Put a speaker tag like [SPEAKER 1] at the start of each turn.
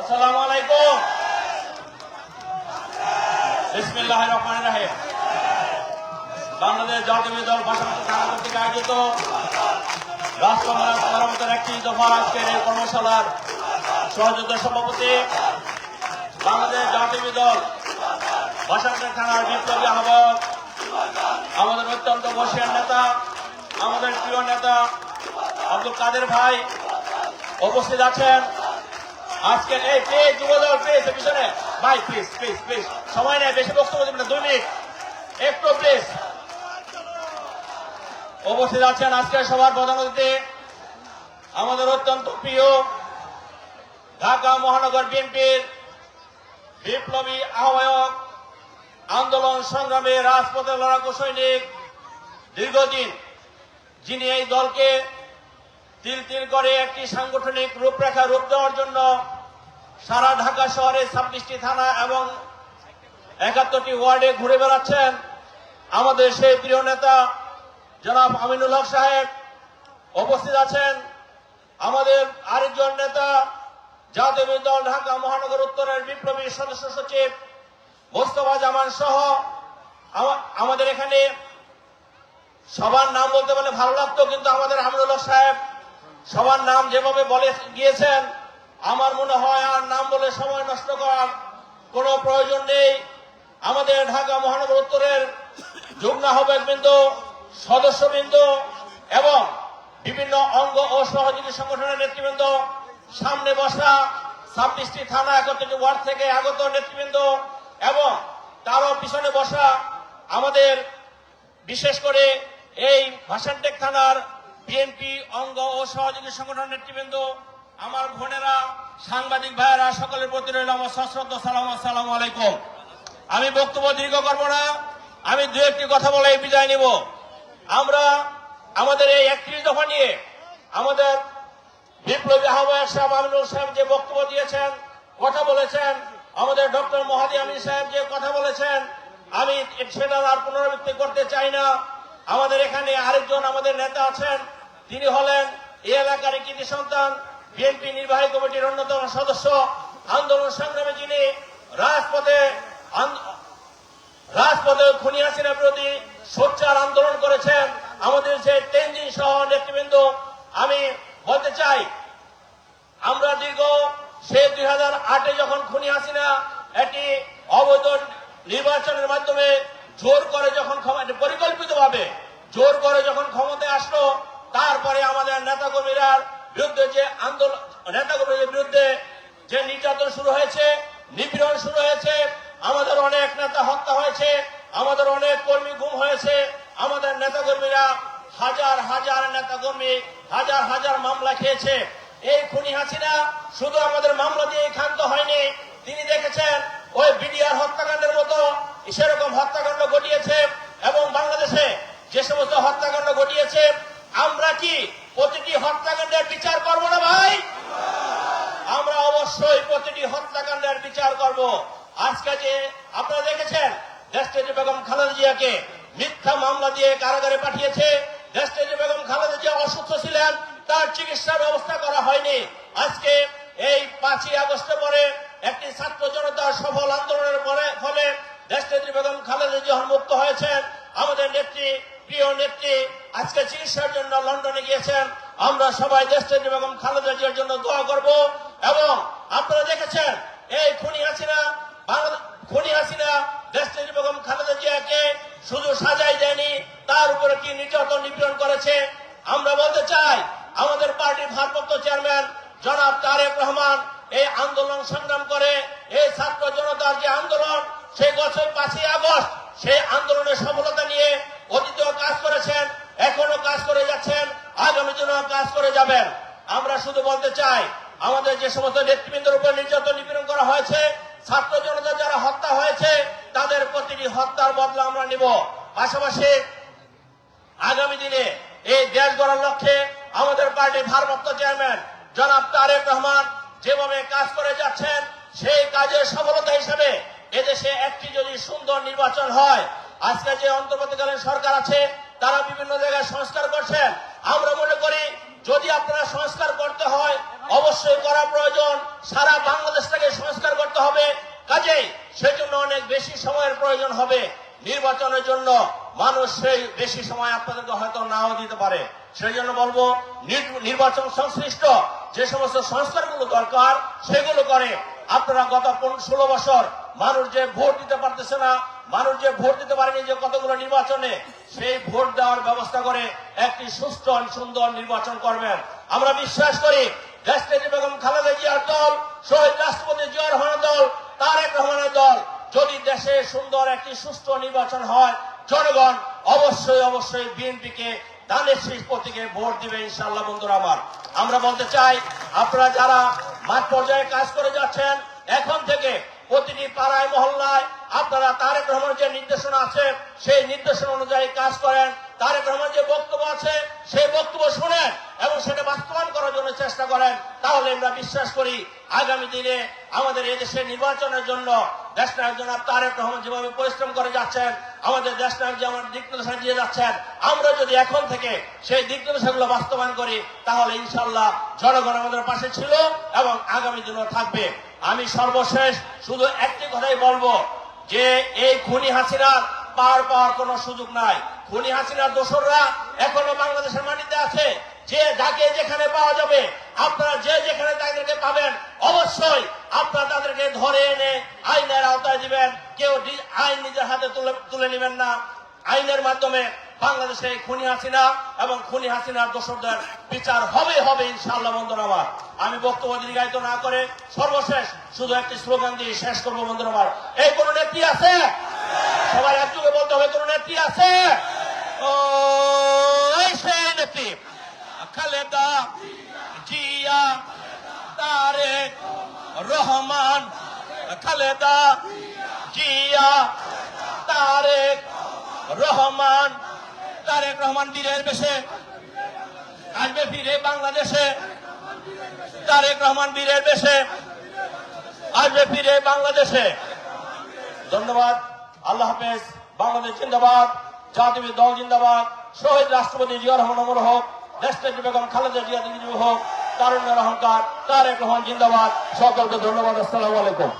[SPEAKER 1] আসসালামু আলাইকুম বিসমিল্লাহ রহমান রাহিম বাংলাদেশ জাতীয় দল ভাষাগত থানা কর্তৃক আয়োজিত রাষ্ট্র মেরামতের একটি দফা আজকের এই কর্মশালার সহযোগিতা সভাপতি বাংলাদেশ জাতীয় দল ভাষাগত থানার বিপ্লবী আহ্বায়ক, আমাদের অত্যন্ত বসিয়ার নেতা, আমাদের প্রিয় নেতা আব্দুল কাদের ভাই উপস্থিত আছেন। আজকের এই প্লিজ যুবদল প্লিজ পিছনে? ভাই প্লিজ প্লিজ প্লিজ সময় নেই, বেশি বক্তব্য দেবেন না। দুই মিনিট। একটু প্লিজ উপস্থিত আছেন আজকের সবার প্রধান অতিথি। আমাদের অত্যন্ত প্রিয় ঢাকা মহানগর বিএনপির বিপ্লবী আহ্বায়ক, আন্দোলন সংগ্রামে রাজপথে লড়াকু সৈনিক, দীর্ঘদিন যিনি এই দলকে তিল তিল করে একটি সাংগঠনিক রূপরেখা, রূপ দেওয়ার জন্য সারা ঢাকা শহরে ছাব্বিশটি থানা এবং একাত্তরটি ওয়ার্ডে ঘুরে বেড়াচ্ছেন আমাদের সেই প্রিয় নেতা জনাব আমিনুল হক সাহেব। উপস্থিত আছেন আমাদের আরেকজন নেতা, জাতীয় দল ঢাকা মহানগর উত্তরের বিপ্লবী সদস্য সচিব মোস্তফা জামান সহ আমাদের এখানে সবার নাম বলতে বলে ভালো লাগতো, কিন্তু আমাদের আমিনুল হক সাহেব সবার নাম যেভাবে বলে গিয়েছেন আমার মনে হয় আর নাম বলে সময় নষ্ট করার কোনো প্রয়োজন নেই। আমাদের ঢাকা মহানগর উত্তরের যুগ্ম আহ্বায়কবৃন্দ সদস্যবৃন্দ এবং বিভিন্ন অঙ্গ ও সহযোগী সংগঠনের নেতৃবৃন্দ, সামনে বসা ছাব্বিশটি থানা একত্রিশটি ওয়ার্ড থেকে আগত নেতৃবৃন্দ এবং তারও পিছনে বসা আমাদের বিশেষ করে এই ভাষানটেক থানার বিএনপি অঙ্গ ও সহযোগী সংগঠনের নেতৃবৃন্দ আমার বোনেরা, সাংবাদিক ভাইয়েরা, সকলের প্রতি রইল আমার সশ্রদ্ধ সালাম আসসালাম আলাইকুম। আমি বক্তব্য দীর্ঘ করব না, আমি দু একটি কথা বলে বিদায় নিব। আমরা আমাদের এই একত্রিশ দফা নিয়ে আমাদের বিপ্লবী আহ্বায়ক সাহেব আমিনুল সাহেব যে বক্তব্য দিয়েছেন, কথা বলেছেন, আমাদের ডক্টর মহাদি আমিন সাহেব যে কথা বলেছেন, আমি সেটা আর পুনরাবৃত্তি করতে চাই না। আমাদের এখানে আরেকজন আমাদের নেতা আছেন, তিনি হলেন এই এলাকার কৃতি সন্তান বিএনপি নির্বাহী কমিটির অন্যতম সদস্য আন্দোলন সংগ্রামে যিনি রাজপথে রাজপথে খুনি হাসিনা বিরোধী সোচ্চার আন্দোলন করেছেন, আমাদের যে তেনজিন সহ নেতৃবৃন্দ, আমি বলতে চাই, আমরা দীর্ঘ সে দুই হাজার আটে যখন খুনি হাসিনা একটি অবৈধ নির্বাচনের মাধ্যমে জোর করে যখন পরিকল্পিত ভাবে জোর করে যখন ক্ষমতায় আসলো, তারপরে আমাদের নেতা নেতাকর্মীরা বিরুদ্ধে যে আন্দোলন নেতাকর্মীদের বিরুদ্ধে যে নির্যাতন শুরু হয়েছে, নিপীড়ন শুরু হয়েছে, আমাদের অনেক নেতা হত্যা হয়েছে, আমাদের অনেক কর্মী গুম হয়েছে, আমাদের নেতাকর্মীরা হাজার হাজার নেতাকর্মী হাজার হাজার মামলা খেয়েছে। এই খুনি হাসিনা শুধু আমাদের মামলা দিয়ে ক্ষান্ত হয়নি, তিনি দেখেছেন ওই বিডিআর হত্যাকাণ্ডের মতো সেরকম হত্যাকাণ্ড ঘটিয়েছে এবং বাংলাদেশে যে সমস্ত হত্যাকাণ্ড ঘটিয়েছে আমরা কি প্রতিটি হত্যাকাণ্ডের বিচার করব না ভাই আমরা অবশ্যই প্রতিটি হত্যাকাণ্ডের বিচার করব আজকে যে আপনারা দেখেছেন দেশটেজি বেগম খালেদা জিয়াকে মিথ্যা মামলা দিয়ে কারাগারে পাঠিয়েছে। দেশটেজি বেগম খালেদা জিয়া অসুস্থ ছিলেন, তার চিকিৎসার ব্যবস্থা করা হয়নি। আজকে এই পাঁচই আগস্টের পরে একটি ছাত্র জনতার সফল আন্দোলনের পরে, ফলে দেশনেত্রী বেগম খালেদা জিয়া মুক্ত হয়েছেন। আমাদের নেত্রী, প্রিয় নেত্রী, আজকে চিকিৎসার জন্য লন্ডনে গিয়েছেন। আমরা সবাই দেশনেত্রী বেগম খালেদা জিয়ার জন্য দোয়া করব। এবং আপনারা দেখেছেন, এই খুনি হাসিনা বাংলা খুনি হাসিনা দেশনেত্রী বেগম খালেদা জিয়াকে শুধু সাজাই দেয়নি, তার উপরে কি নির্যাতন নিপীড়ন করেছে? আমরা বলতে চাই, আমাদের পার্টির ভারপ্রাপ্ত চেয়ারম্যান জনাব তারেক রহমান এই আন্দোলন সংগ্রাম করে, এই ছাত্র জনতার যে আন্দোলন, সেই বছর পাঁচই আগস্ট সেই আন্দোলনের সফলতা নিয়ে অতীতেও কাজ করেছেন এখনও কাজ করে যাচ্ছেন, আগামী দিনেও কাজ করে যাবেন। আমরা শুধু বলতে চাই, আমাদের যে সমস্ত নেতৃবৃন্দের উপর নির্যাতন নিপীড়ন করা হয়েছে, ছাত্র জনতা যারা হত্যা হয়েছে তাদের প্রতিটি হত্যার বদলা আমরা নিব। পাশাপাশি আগামী দিনে এই দেশ গড়ার লক্ষ্যে আমাদের পার্টির ভারপ্রাপ্ত চেয়ারম্যান জনাব তারেক রহমান যেভাবে কাজ করে যাচ্ছেন, সেই কাজের সফলতা হিসেবে এদেশে একটি যদি সুন্দর নির্বাচন হয়, আজকে যে অন্তর্বর্তীকালীন সরকার আছে, তারা বিভিন্ন জায়গায় সংস্কার করছেন। আমরা মনে করি, যদি আপনারা সংস্কার করতে হয়, অবশ্যই করা প্রয়োজন। সারা বাংলাদেশটাকে সংস্কার করতে হবে কাজেই সেই জন্য অনেক বেশি সময়ের প্রয়োজন হবে নির্বাচনের জন্য মানুষ সেই বেশি সময় আপনাদেরকে হয়তো নাও দিতে পারে। সেই জন্য বলব নির্বাচন সংশ্লিষ্ট যে সমস্ত সংস্কারগুলো দরকার, সেগুলো করে। আপনারা গত ষোলো বছর মানুষ যে ভোট দিতে পারতেছে না, মানুষ যে ভোট দিতে পারেনি যে কতগুলো নির্বাচনে, সেই ভোট দেওয়ার ব্যবস্থা করে একটি সুস্থ সুন্দর নির্বাচন করবেন। আমরা বিশ্বাস করি, দেশনেত্রী বেগম খালেদা জিয়ার দল, শহীদ রাষ্ট্রপতি জিয়া রহমানের দল, তারেক রহমানের দল যদি দেশে সুন্দর একটি সুষ্ঠু নির্বাচন হয়, জনগণ অবশ্যই অবশ্যই বিএনপিকে দানের শেষ প্রতীকে ভোট দিবে ইনশাআল্লাহ বন্ধুরা আমার। আমরা বলতে চাই, আপনারা যারা মাঠ পর্যায়ে কাজ করে যাচ্ছেন, এখন থেকে প্রতিটি পাড়ায়, মহল্লায় আপনারা তারেক রহমানের যে নির্দেশনা আছে, সেই নির্দেশনা অনুযায়ী কাজ করেন। তারেক রহমান যে বক্তব্য আছে, সেই বক্তব্য শুনেন এবং সেটা বাস্তবায়ন করার জন্য চেষ্টা করেন। তাহলে আমরা বিশ্বাস করি, আগামী দিনে আমাদের এদেশের নির্বাচনের জন্য দেশ নায়ক জনাব তারেক রহমান যেভাবে পরিশ্রম করে যাচ্ছেন, আমাদের দেশ নায়ক যেমন দিক নির্দেশনা দিয়ে যাচ্ছেন, আমরা যদি এখন থেকে সেই দিক নির্দেশনাগুলো বাস্তবায়ন করি, তাহলে ইনশাল্লাহ জনগণ আমাদের পাশে ছিল এবং আগামী দিনও থাকবে। আমি সর্বশেষ শুধু একটি কথাই বলব, যে এই খুনি হাসিনার পার পাওয়ার কোনো সুযোগ নাই। খুনি হাসিনার দোসররা এখনও বাংলাদেশের মাটিতে আছে। যে যাকে যেখানে পাওয়া যাবে আপনারা যে যেখানে তাদেরকে পাবেন, অবশ্যই আপনারা তাদেরকে ধরে এনে আইনের আওতায় দিবেন। কেউ আইন নিজের হাতে তুলে তুলে নেবেন না। আইনের মাধ্যমে বাংলাদেশে খুনি হাসিনা এবং খুনি হাসিনার দোষরদের বিচার হবে হবে ইনশাআল্লাহ বন্ধুরা আমি বক্তব্য দীর্ঘায়িত না করে সর্বশেষ শুধু একটি স্লোগান দিয়ে শেষ করব বন্ধুরা আমার। এই কোন নেত্রী আছে? সবাই একযোগে বলতে হবে, কোন নেত্রী আছে? ও সেই নেত্রী। খালেদা জিয়া তারেক রহমান খালেদা জিয়া তারেক রহমান তারেক রহমান বীরের বেশে। আসবে ফিরে বাংলাদেশে। তারেক রহমান বীরের বেশে। আসবে ফিরে বাংলাদেশে। ধন্যবাদ। আল্লাহ হাফেজ। বাংলাদেশ জিন্দাবাদ। জাতীয় দল জিন্দাবাদ। শহীদ রাষ্ট্রপতি জিয়া রহমান অমর হোক। দেশনেত্রী বেগম খালেদা জিয়া দিদি হোক। তারুণ্যের অহংকার তারেক রহমান জিন্দাবাদ। সকলকে ধন্যবাদ আসসালামু আলাইকুম।